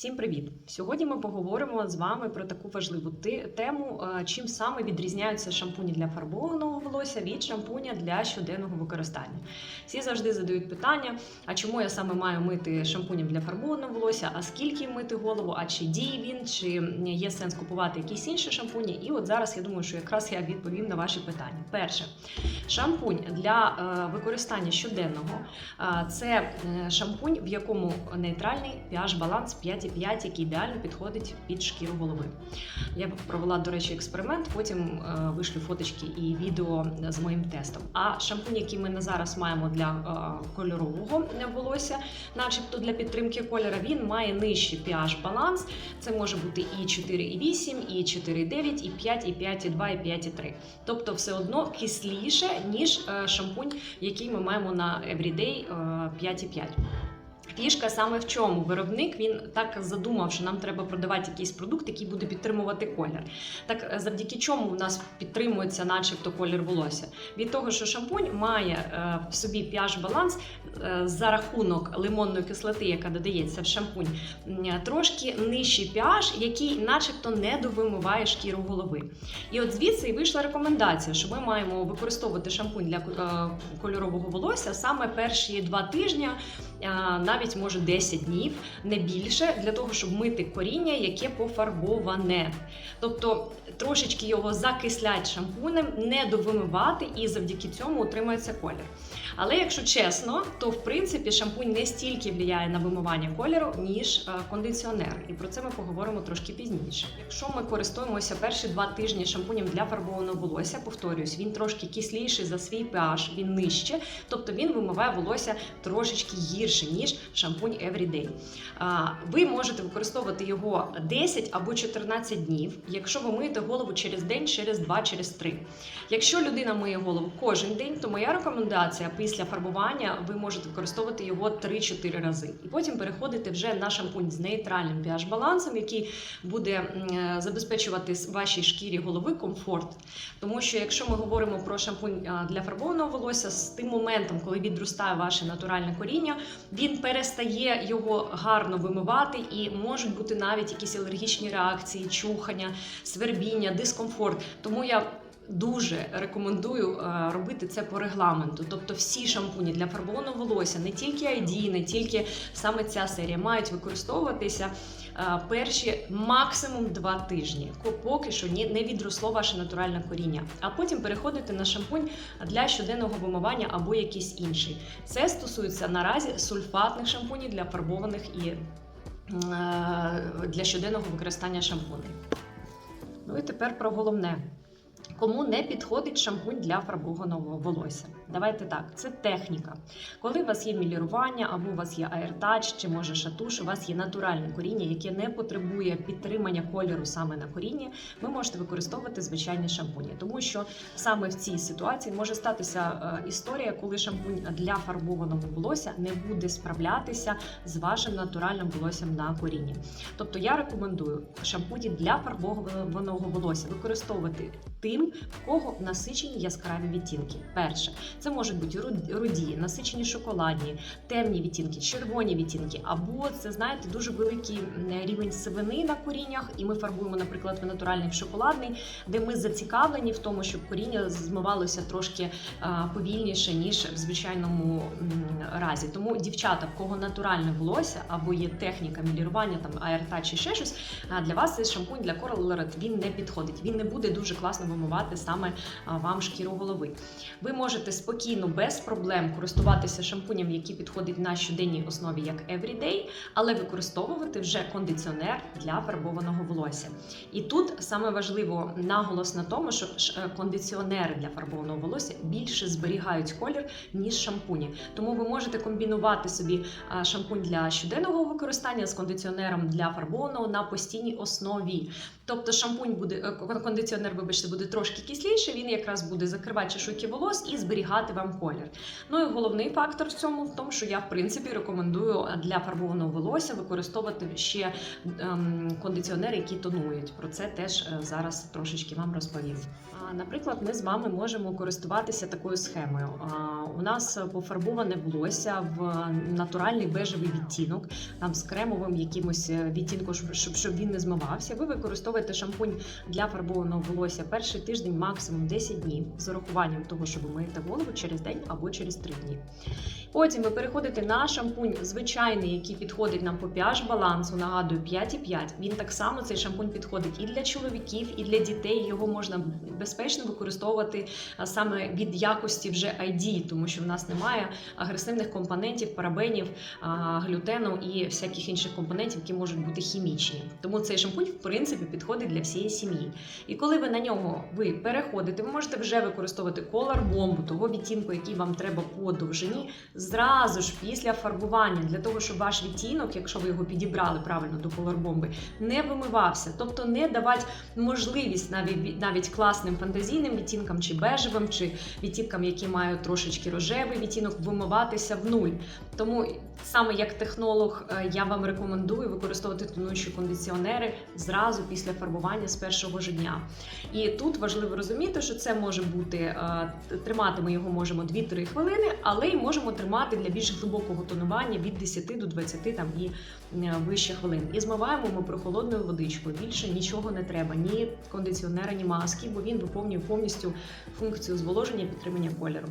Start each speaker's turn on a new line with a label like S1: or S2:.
S1: Всім привіт! Сьогодні ми поговоримо з вами про таку важливу тему, е, чим саме відрізняються шампуні для фарбованого волосся від шампуня для щоденного використання. Всі завжди задають питання: а чому я саме маю мити шампунем для фарбованого волосся? А скільки мити голову? А чи діє він, чи є сенс купувати якісь інші шампуні? І от зараз я думаю, що якраз я відповім на ваші питання. Перше, шампунь для е, використання щоденного Це е, шампунь, в якому нейтральний pH баланс 5,5, який ідеально підходить під шкіру голови. Я провела, до речі, експеримент, потім е, вишлю фоточки і відео з моїм тестом. А шампунь, який ми на зараз маємо для е, кольорового волосся, начебто для підтримки кольора, він має нижчий pH баланс. Це може бути і 4,8, і 4,9, і 5, і 5,2, і 5,3. Тобто все одно кисліше, ніж е, шампунь, який ми маємо на Everyday е, 5,5. Фішка саме в чому виробник він так задумав, що нам треба продавати якийсь продукт, який буде підтримувати колір. Так е, завдяки чому у нас підтримується, начебто, колір волосся? Від того, що шампунь має е, в собі pH баланс е, за рахунок лимонної кислоти, яка додається в шампунь, трошки нижчий pH, який, начебто, не довимиває шкіру голови. І от звідси і вийшла рекомендація, що ми маємо використовувати шампунь для кольорового волосся саме перші два тижні а, навіть може 10 днів, не більше, для того, щоб мити коріння, яке пофарбоване. Тобто трошечки його закислять шампунем, не довимивати, і завдяки цьому утримується колір. Але якщо чесно, то в принципі шампунь не стільки впливає на вимивання кольору, ніж е, кондиціонер. І про це ми поговоримо трошки пізніше. Якщо ми користуємося перші два тижні шампунем для фарбованого волосся, повторюсь, він трошки кисліший за свій pH, він нижче, тобто він вимиває волосся трошечки гірше, ніж шампунь Everyday. Ви можете використовувати його 10 або 14 днів, якщо ви миєте голову через день, через 2, через 3. Якщо людина миє голову кожен день, то моя рекомендація після фарбування ви можете використовувати його 3-4 рази. І потім переходити вже на шампунь з нейтральним pH балансом, який буде е, забезпечувати вашій шкірі голови комфорт. Тому що якщо ми говоримо про шампунь для фарбованого волосся, з тим моментом, коли відростає ваше натуральне коріння, він перестає його гарно вимивати, і можуть бути навіть якісь алергічні реакції, чухання, свербіння, дискомфорт. Тому я Дуже рекомендую е, робити це по регламенту. Тобто всі шампуні для фарбованого волосся, не тільки ID, не тільки саме ця серія, мають використовуватися перші максимум два тижні, поки що не відросло ваше натуральне коріння. А потім переходити на шампунь для щоденного вимивання або якийсь інший. Це стосується наразі сульфатних шампунів для фарбованих і е, для щоденного використання шампуней. Ну і тепер про головне. Кому не підходить шампунь для фарбованого волосся? Давайте так, це техніка. Коли у вас є мілірування, або у вас є аертач, чи може шатуш, у вас є натуральне коріння, яке не потребує підтримання кольору саме на корінні, ви можете використовувати звичайні шампуні. Тому що саме в цій ситуації може статися е, історія, коли шампунь для фарбованого волосся не буде справлятися з вашим натуральним волоссям на корінні. Тобто я рекомендую шампуні для фарбованого волосся використовувати тим, в кого насичені яскраві відтінки. Перше, це можуть бути руді, насичені шоколадні, темні відтінки, червоні відтінки, або це знаєте дуже великий рівень сивини на коріннях, і ми фарбуємо, наприклад, в натуральний в шоколадний, де ми зацікавлені в тому, щоб коріння змивалося трошки повільніше ніж в звичайному разі. Тому дівчата, в кого натуральне волосся або є техніка мілірування, там аерта чи ще щось, для вас цей шампунь для Coral Lorette, він не підходить. Він не буде дуже класно вимивати саме вам шкіру голови. Ви можете спокійно, без проблем користуватися шампунем, який підходить на щоденній основі, як Everyday, але використовувати вже кондиціонер для фарбованого волосся. І тут саме важливо наголос на тому, що е, кондиціонери для фарбованого волосся більше зберігають колір, ніж шампуні. Тому ви можете комбінувати собі шампунь для щоденного використання з кондиціонером для фарбованого на постійній основі. Тобто шампунь буде е, кондиціонер, вибачте, буде трошки кисліший, він якраз буде закривати чешуйки волос і зберігати вам колір. Ну і головний фактор в цьому в тому, що я в принципі рекомендую для фарбованого волосся використовувати ще ем, кондиціонери, які тонують. Про це теж е, зараз трошечки вам розповім. Наприклад, ми з вами можемо користуватися такою схемою. У нас пофарбоване волосся в натуральний бежевий відтінок, там з кремовим якимось е, відтінком, щоб він не змивався. Ви використовуєте шампунь для фарбованого волосся перший тиждень, максимум 10 днів, з урахуванням того, що ви миєте голову через день або через 3 дні. Потім ви переходите на шампунь звичайний, який підходить нам по pH балансу. Нагадую, 5,5. Він так само цей шампунь підходить і для чоловіків, і для дітей. Його можна безпечно використовувати саме від якості вже ID, тому що в нас немає агресивних компонентів, парабенів, глютену і всяких інших компонентів, які можуть бути хімічні. Тому цей шампунь в принципі підходить для всієї сім'ї. І коли ви на нього ви переходите, ви можете вже використовувати колор бомбу того відтінку, який вам треба по довжині, зразу ж після фарбування, для того, щоб ваш відтінок, якщо ви його підібрали правильно до колорбомби, не вимивався, тобто не давати можливість навіть навіть класним фантазійним відтінкам, чи бежевим, чи відтінкам, які мають трошечки рожевий відтінок, вимиватися в нуль. Тому саме як технолог е, я вам рекомендую використовувати тонуючі кондиціонери зразу після фарбування з першого ж дня. І тут важливо розуміти, що це може бути е, тримати ми його можемо 2-3 хвилини, але й можемо тримати для більш глибокого тонування від 10 до 20 там і е, вище хвилин. І змиваємо ми прохолодною водичкою. Більше нічого не треба, ні кондиціонера, ні маски, бо він виповнює повністю функцію зволоження і підтримання кольору.